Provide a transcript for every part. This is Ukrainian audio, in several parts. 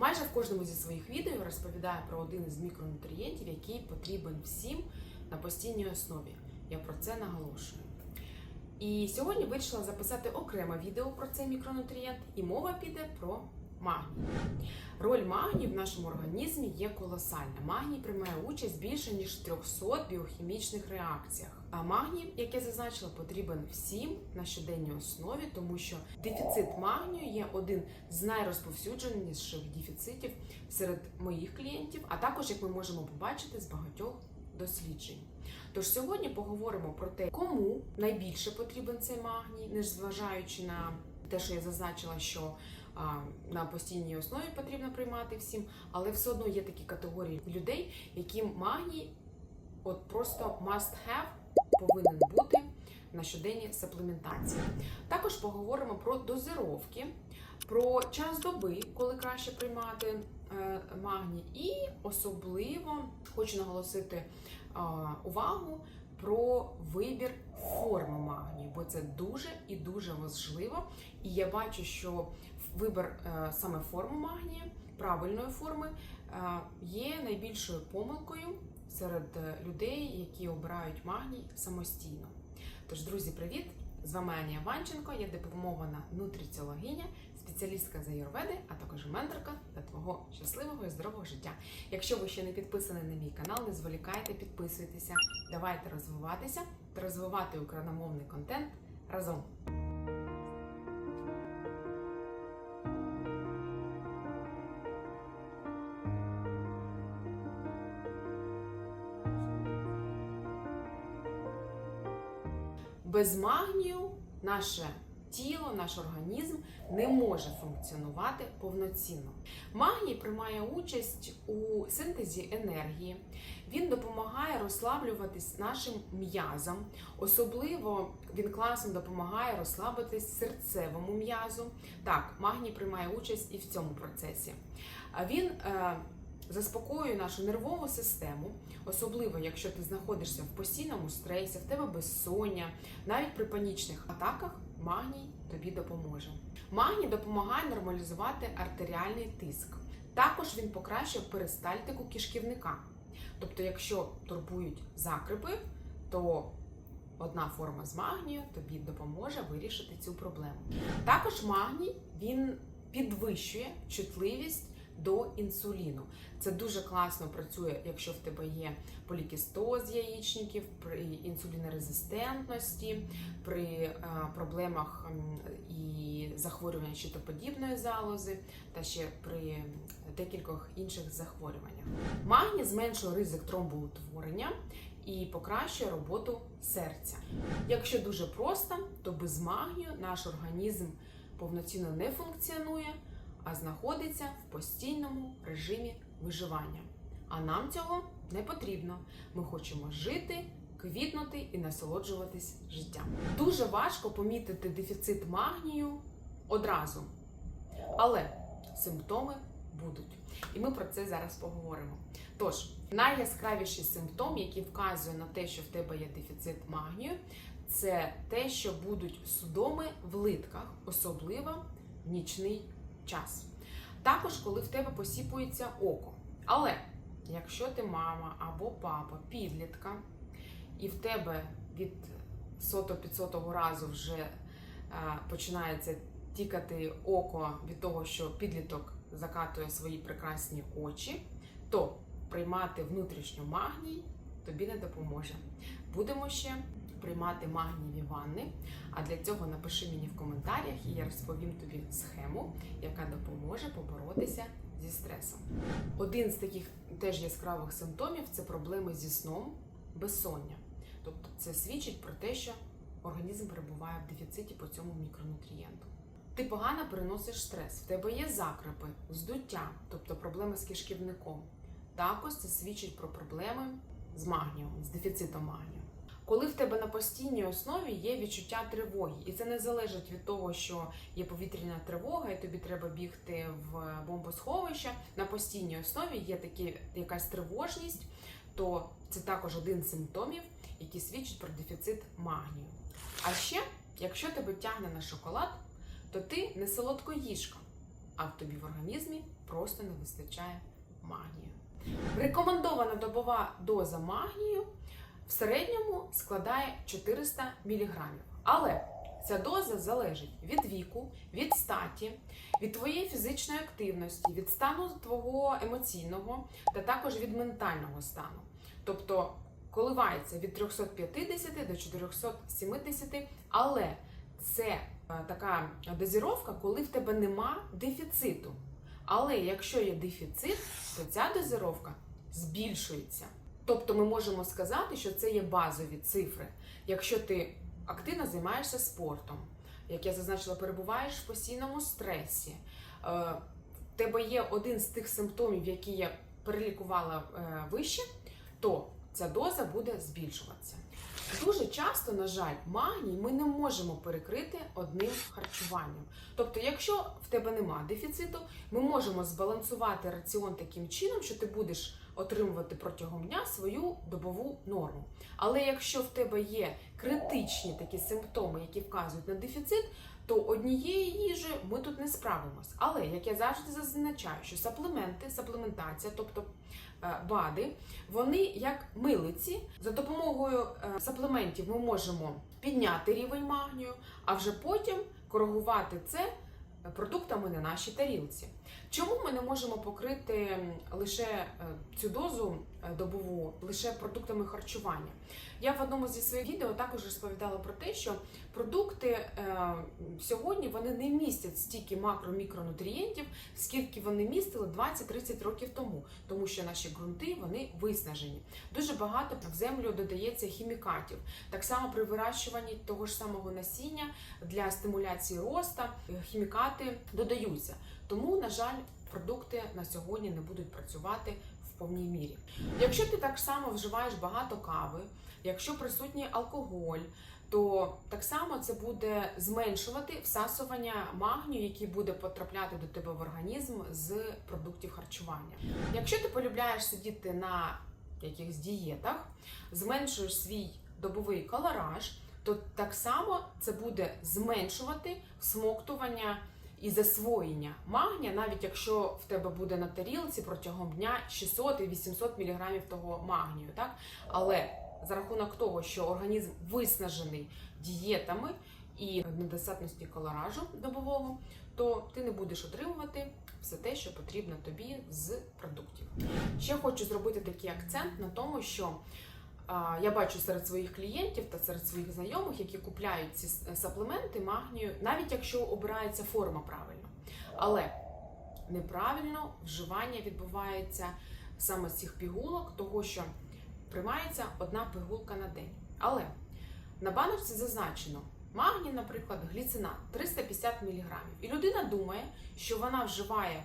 Майже в кожному зі своїх відео розповідаю про один із мікронутрієнтів, який потрібен всім на постійній основі. Я про це наголошую. І сьогодні вирішила записати окреме відео про цей мікронутрієнт, і мова піде про магній. Роль магнію в нашому організмі є колосальна. Магній приймає участь більше ніж 300 біохімічних реакціях. А магній, як я зазначила, потрібен всім на щоденній основі, тому що дефіцит магнію є один з найрозповсюдженіших дефіцитів серед моїх клієнтів, а також, як ми можемо побачити, з багатьох досліджень. Тож сьогодні поговоримо про те, кому найбільше потрібен цей магній, незважаючи на те, що я зазначила, що на постійній основі потрібно приймати всім, але все одно є такі категорії людей, яким магній от просто must have повинен бути на щоденній саплементації. Також поговоримо про дозировки, про час доби, коли краще приймати е, магній, і особливо хочу наголосити е, увагу про вибір форми магнію, бо це дуже і дуже важливо. І я бачу, що вибір е, саме форми магнія, правильної форми, є найбільшою помилкою серед е, людей, які обирають магній самостійно. Тож, друзі, привіт! З вами Анія Ванченко, я дипломована нутриціологиня, спеціалістка з аюрведи, а також менторка для твого щасливого і здорового життя. Якщо ви ще не підписані на мій канал, не зволікайте, підписуйтеся, давайте розвиватися та розвивати україномовний контент разом. Без магнію наше тіло, наш організм не може функціонувати повноцінно. Магній приймає участь у синтезі енергії. Він допомагає розслаблюватись нашим м'язам. Особливо він класно допомагає розслабитись серцевому м'язу. Так, магній приймає участь і в цьому процесі. Він е, заспокоює нашу нервову систему, особливо якщо ти знаходишся в постійному стресі, в тебе безсоння, навіть при панічних атаках магній тобі допоможе. Магній допомагає нормалізувати артеріальний тиск. Також він покращує перистальтику кишківника. Тобто, якщо турбують закрипи, то одна форма з магнію тобі допоможе вирішити цю проблему. Також магній він підвищує чутливість до інсуліну. Це дуже класно працює, якщо в тебе є полікістоз яєчників, при інсулінорезистентності, при е, проблемах і захворюваннях щитоподібної залози та ще при декількох інших захворюваннях. Магній зменшує ризик тромбоутворення і покращує роботу серця. Якщо дуже просто, то без магнію наш організм повноцінно не функціонує а знаходиться в постійному режимі виживання. А нам цього не потрібно. Ми хочемо жити, квітнути і насолоджуватись життям. Дуже важко помітити дефіцит магнію одразу, але симптоми будуть. І ми про це зараз поговоримо. Тож, найяскравіший симптом, який вказує на те, що в тебе є дефіцит магнію, це те, що будуть судоми в литках, особливо в нічний час. Також, коли в тебе посіпується око. Але якщо ти мама або папа, підлітка, і в тебе від 100-500 разу вже е, починається тікати око від того, що підліток закатує свої прекрасні очі, то приймати внутрішньо магній тобі не допоможе. Будемо ще приймати магнієві ванни. А для цього напиши мені в коментарях, і я розповім тобі схему, яка допоможе поборотися зі стресом. Один з таких теж яскравих симптомів це проблеми зі сном, безсоння. Тобто це свідчить про те, що організм перебуває в дефіциті по цьому мікронутрієнту. Ти погано переносиш стрес, в тебе є закрепи, здуття, тобто проблеми з кишківником. Також це свідчить про проблеми з магнієм, з дефіцитом магнію. Коли в тебе на постійній основі є відчуття тривоги, і це не залежить від того, що є повітряна тривога, і тобі треба бігти в бомбосховище. На постійній основі є такі, якась тривожність, то це також один з симптомів, який свідчить про дефіцит магнію. А ще, якщо тебе тягне на шоколад, то ти не солодкоїжка, а в тобі в організмі просто не вистачає магнію. Рекомендована добова доза магнію в середньому складає 400 мг. Але ця доза залежить від віку, від статі, від твоєї фізичної активності, від стану твого емоційного та також від ментального стану. Тобто коливається від 350 до 470, але це е, така дозіровка, коли в тебе нема дефіциту. Але якщо є дефіцит, то ця дозировка збільшується. Тобто ми можемо сказати, що це є базові цифри. Якщо ти активно займаєшся спортом, як я зазначила, перебуваєш в постійному стресі, е, в тебе є один з тих симптомів, які я перелікувала е, вище, то ця доза буде збільшуватися. Дуже часто, на жаль, магній ми не можемо перекрити одним харчуванням. Тобто, якщо в тебе нема дефіциту, ми можемо збалансувати раціон таким чином, що ти будеш отримувати протягом дня свою добову норму. Але якщо в тебе є критичні такі симптоми, які вказують на дефіцит, то однієї їжі ми тут не справимось. Але як я завжди зазначаю, що саплементи, саплементація, тобто е, БАДи, вони як милиці. За допомогою е, саплементів ми можемо підняти рівень магнію, а вже потім коригувати це продуктами на нашій тарілці. Чому ми не можемо покрити лише е, цю дозу добову лише продуктами харчування? Я в одному зі своїх відео також розповідала про те, що продукти е, сьогодні вони не містять стільки макро-мікронутрієнтів, скільки вони містили 20-30 років тому, тому що наші ґрунти вони виснажені. Дуже багато в землю додається хімікатів. Так само при вирощуванні того ж самого насіння для стимуляції роста е, хімікати додаються. Тому, на жаль, продукти на сьогодні не будуть працювати повній мірі. Якщо ти так само вживаєш багато кави, якщо присутній алкоголь, то так само це буде зменшувати всасування магнію, який буде потрапляти до тебе в організм з продуктів харчування. Якщо ти полюбляєш сидіти на якихось дієтах, зменшуєш свій добовий калораж, то так само це буде зменшувати всмоктування і засвоєння магнія, навіть якщо в тебе буде на тарілці протягом дня 600 і 800 мг того магнію, так? Але за рахунок того, що організм виснажений дієтами і недостатності калоражу добового, то ти не будеш отримувати все те, що потрібно тобі з продуктів. Ще хочу зробити такий акцент на тому, що я бачу серед своїх клієнтів та серед своїх знайомих, які купляють ці саплементи магнію, навіть якщо обирається форма правильно. Але неправильно вживання відбувається саме з цих пігулок, того що приймається одна пігулка на день. Але на баночці зазначено магній, наприклад, гліцинат 350 мг. І людина думає, що вона вживає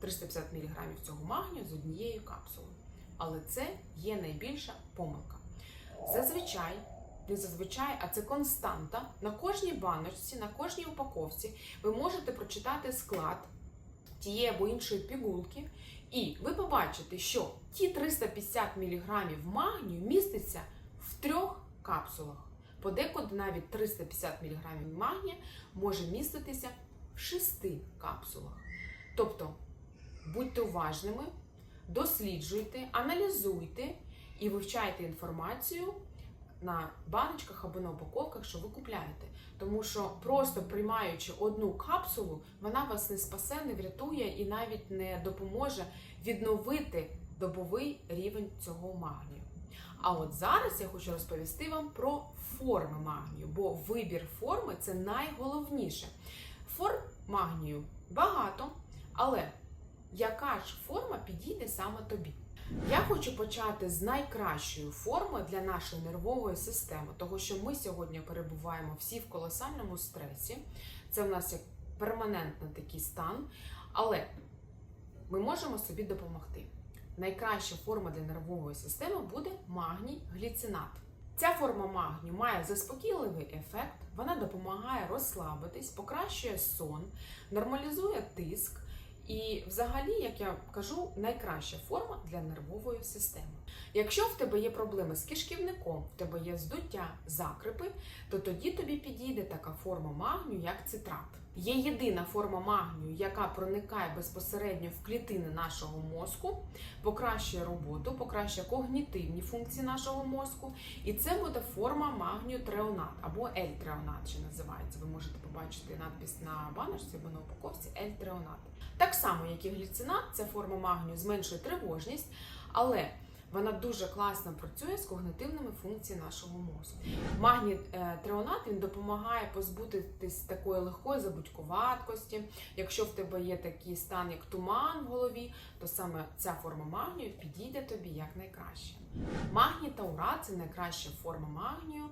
350 мг цього магнію з однією капсулою. Але це є найбільша помилка. Зазвичай, не зазвичай, а це константа. На кожній баночці, на кожній упаковці ви можете прочитати склад тієї або іншої пігулки, і ви побачите, що ті 350 мг магнію міститься в трьох капсулах. Подекуди навіть 350 мг магнія може міститися в шести капсулах. Тобто будьте уважними, досліджуйте, аналізуйте і вивчайте інформацію на баночках або на упаковках, що ви купляєте. Тому що просто приймаючи одну капсулу, вона вас не спасе, не врятує і навіть не допоможе відновити добовий рівень цього магнію. А от зараз я хочу розповісти вам про форми магнію, бо вибір форми це найголовніше. Форм магнію багато, але яка ж форма підійде саме тобі? Я хочу почати з найкращої форми для нашої нервової системи, того що ми сьогодні перебуваємо всі в колосальному стресі. Це в нас як перманентний такий стан, але ми можемо собі допомогти. Найкраща форма для нервової системи буде магній гліцинат. Ця форма магнію має заспокійливий ефект, вона допомагає розслабитись, покращує сон, нормалізує тиск. І, взагалі, як я кажу, найкраща форма для нервової системи. Якщо в тебе є проблеми з кишківником, в тебе є здуття, закрипи, то тоді тобі підійде така форма магнію, як цитрат. Є єдина форма магнію, яка проникає безпосередньо в клітини нашого мозку, покращує роботу, покращує когнітивні функції нашого мозку. І це буде форма магнію треонат або L-треонат, ще називається. Ви можете побачити надпис на баночці або на упаковці L-треонат. Так само, як і гліцинат, ця форма магнію зменшує тривожність, але вона дуже класно працює з когнитивними функціями нашого мозку. Магній е, треонат він допомагає позбутись такої легкої забудькуваткості. Якщо в тебе є такий стан, як туман в голові, то саме ця форма магнію підійде тобі як найкраще. Магній таурат це найкраща форма магнію,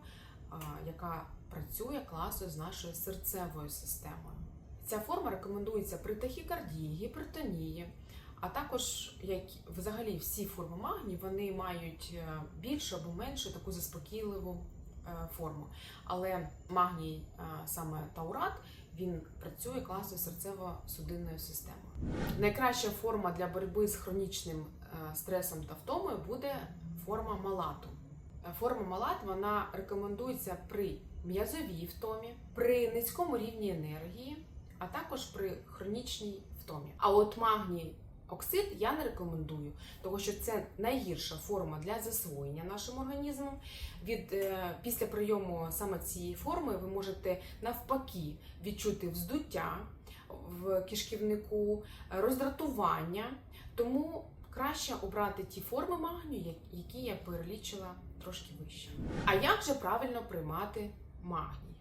яка працює класно з нашою серцевою системою. Ця форма рекомендується при тахікардії, гіпертонії, а також як взагалі всі форми магнію, вони мають е, більшу або меншу таку заспокійливу е, форму. Але магній, е, саме таурат, він працює класно серцево-судинною системою. Найкраща форма для боротьби з хронічним стресом та втомою буде форма малату. Форма малат вона рекомендується при м'язовій втомі, при низькому рівні енергії, а також при хронічній втомі. А от магній оксид я не рекомендую, тому що це найгірша форма для засвоєння нашим організмом. Від е, після прийому саме цієї форми ви можете навпаки відчути вздуття в кишківнику, роздратування. Тому краще обрати ті форми магнію, які я перелічила трошки вище. А як же правильно приймати магній?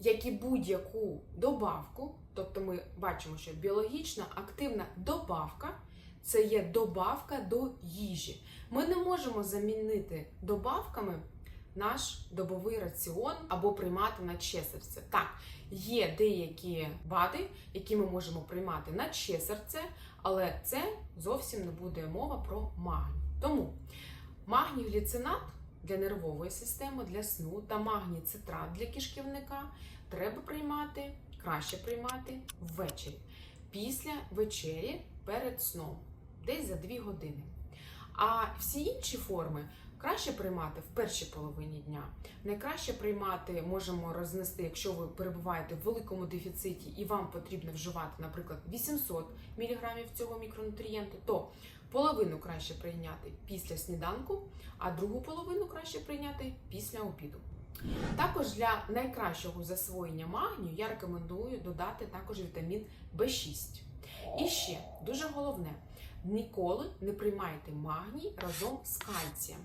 Як і будь-яку добавку, тобто ми бачимо, що біологічна активна добавка це є добавка до їжі. Ми не можемо замінити добавками наш добовий раціон або приймати на ще серце. Так, є деякі БАДи, які ми можемо приймати на ще серце, але це зовсім не буде мова про магній. Тому магній гліцинат для нервової системи, для сну та магній цитрат для кишківника треба приймати, краще приймати ввечері. Після вечері перед сном, десь за 2 години. А всі інші форми краще приймати в першій половині дня. Найкраще приймати можемо рознести, якщо ви перебуваєте в великому дефіциті і вам потрібно вживати, наприклад, 800 мг цього мікронутрієнту, то половину краще прийняти після сніданку, а другу половину краще прийняти після обіду. Також для найкращого засвоєння магнію я рекомендую додати також вітамін В6. І ще дуже головне: ніколи не приймайте магній разом з кальцієм.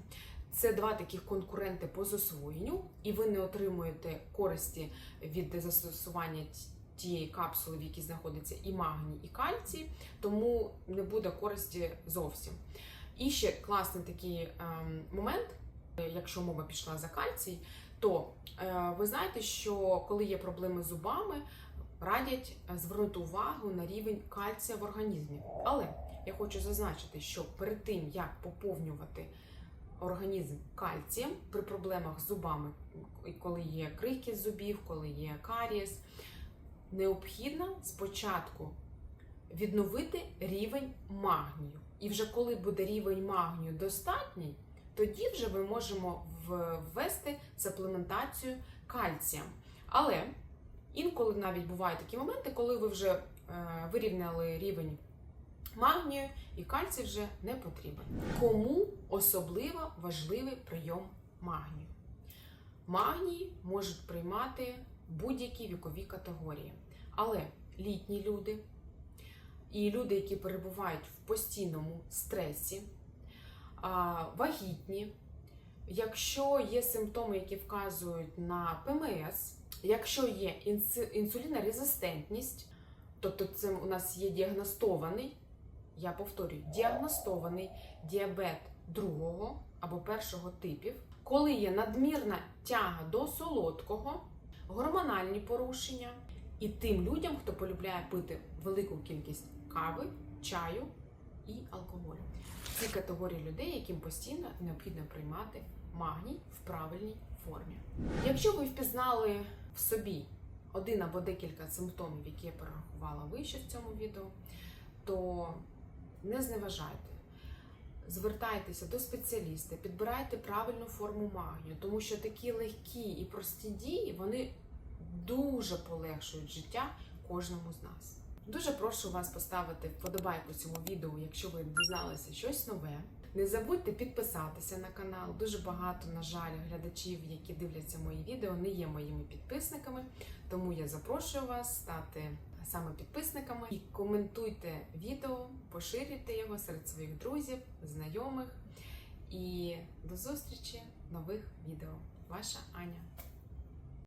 Це два таких конкуренти по засвоєнню, і ви не отримуєте користі від застосування тієї капсули, в якій знаходиться і магній, і кальцій, тому не буде користі зовсім. І ще класний такий ем, момент, якщо мова пішла за кальцій, то е, ви знаєте, що коли є проблеми з зубами, радять звернути увагу на рівень кальція в організмі. Але я хочу зазначити, що перед тим як поповнювати організм кальцієм при проблемах з зубами, коли є крихки з зубів, коли є карієс, необхідно спочатку відновити рівень магнію. І вже коли буде рівень магнію достатній, тоді вже ми можемо ввести саплементацію кальцієм. Але інколи навіть бувають такі моменти, коли ви вже е, вирівняли рівень магнію і кальцій вже не потрібен. Кому особливо важливий прийом магнію? Магній можуть приймати будь-які вікові категорії, але літні люди і люди, які перебувають в постійному стресі, вагітні, якщо є симптоми, які вказують на ПМС, якщо є інсу- інсулінорезистентність, тобто це у нас є діагностований, я повторюю, діагностований діабет другого або першого типів, коли є надмірна тяга до солодкого, гормональні порушення, і тим людям, хто полюбляє пити велику кількість кави, чаю і алкоголю. Ці категорії людей, яким постійно необхідно приймати магній в правильній формі. Якщо ви впізнали в собі один або декілька симптомів, які я перерахувала вище в цьому відео, то не зневажайте. Звертайтеся до спеціаліста, підбирайте правильну форму магнію, тому що такі легкі і прості дії вони дуже полегшують життя кожному з нас. Дуже прошу вас поставити вподобайку цьому відео, якщо ви дізналися щось нове. Не забудьте підписатися на канал. Дуже багато, на жаль, глядачів, які дивляться мої відео, не є моїми підписниками. Тому я запрошую вас стати саме підписниками і коментуйте відео, поширюйте його серед своїх друзів, знайомих. І до зустрічі нових відео. Ваша Аня.